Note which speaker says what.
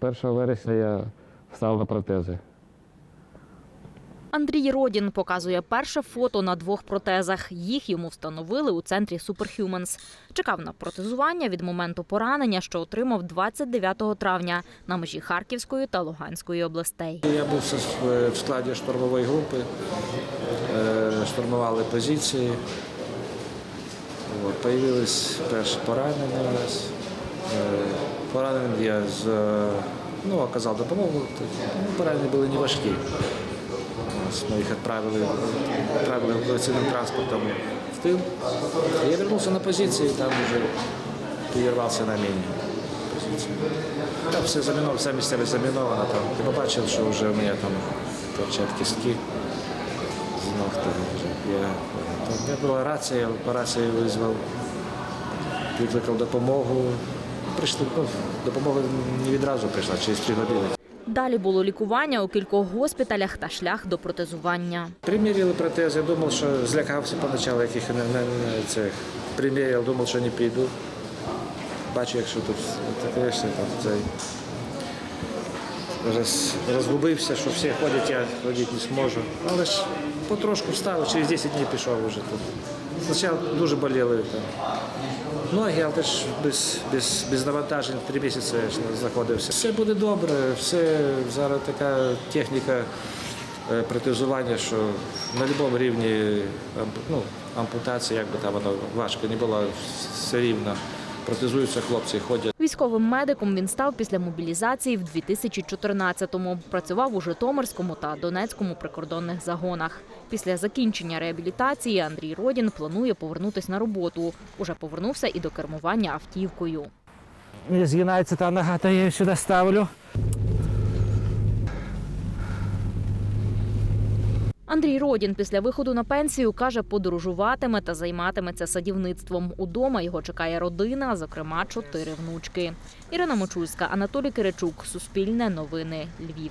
Speaker 1: 1 вересня я став на протези.
Speaker 2: Андрій Родін показує перше фото на двох протезах. Їх йому встановили у центрі Superhumans. Чекав на протезування від моменту поранення, що отримав 29 травня на межі Харківської та Луганської областей.
Speaker 3: Я був в- в складі штурмової групи, е, штурмували позиції. От, появились перші поранення у нас. Поранений я з, е, ну, оказав допомогу. Ну, поранені були не важкі. Ми їх відправили, відправили евакуаційним транспортом в тил. Я вернувся на позиції, там вже підірвався на міні. Там все заміновано, вся місцевість замінована. Там. Я побачив, що вже у мене там торчать кістки з ног. Там вже. Я, там, була рація, по рації визвав, викликав допомогу. Прийшли, ну, допомога не відразу прийшла, через три години.
Speaker 2: Далі було лікування у кількох госпіталях та шлях до протезування.
Speaker 3: Приміряли протези, я думав, що злякався поначалу, яких не, не, не цих приміряв, думав, що не піду. Бачу, якщо тут таке, там цей. Роз, розгубився, що всі ходять, я ходити не зможу. Але ж потрошку встав, через 10 днів пішов вже тут. Спочатку дуже боліли там. Ноги, але теж без, без, без навантажень три місяці знаходився. Все буде добре, все зараз така техніка е, протезування, що на будь-якому рівні ну, ампутація, як би там воно важко не було, все рівно. Протезуються хлопці, ходять.
Speaker 2: Військовим медиком він став після мобілізації в 2014-му. Працював у Житомирському та Донецькому прикордонних загонах. Після закінчення реабілітації Андрій Родін планує повернутись на роботу. Уже повернувся і до кермування автівкою.
Speaker 4: Згинається та нога, та я її сюди ставлю.
Speaker 2: Андрій Родін після виходу на пенсію каже, подорожуватиме та займатиметься садівництвом. Удома його чекає родина, зокрема чотири внучки. Ірина Мочульська, Анатолій Киричук, Суспільне новини, Львів.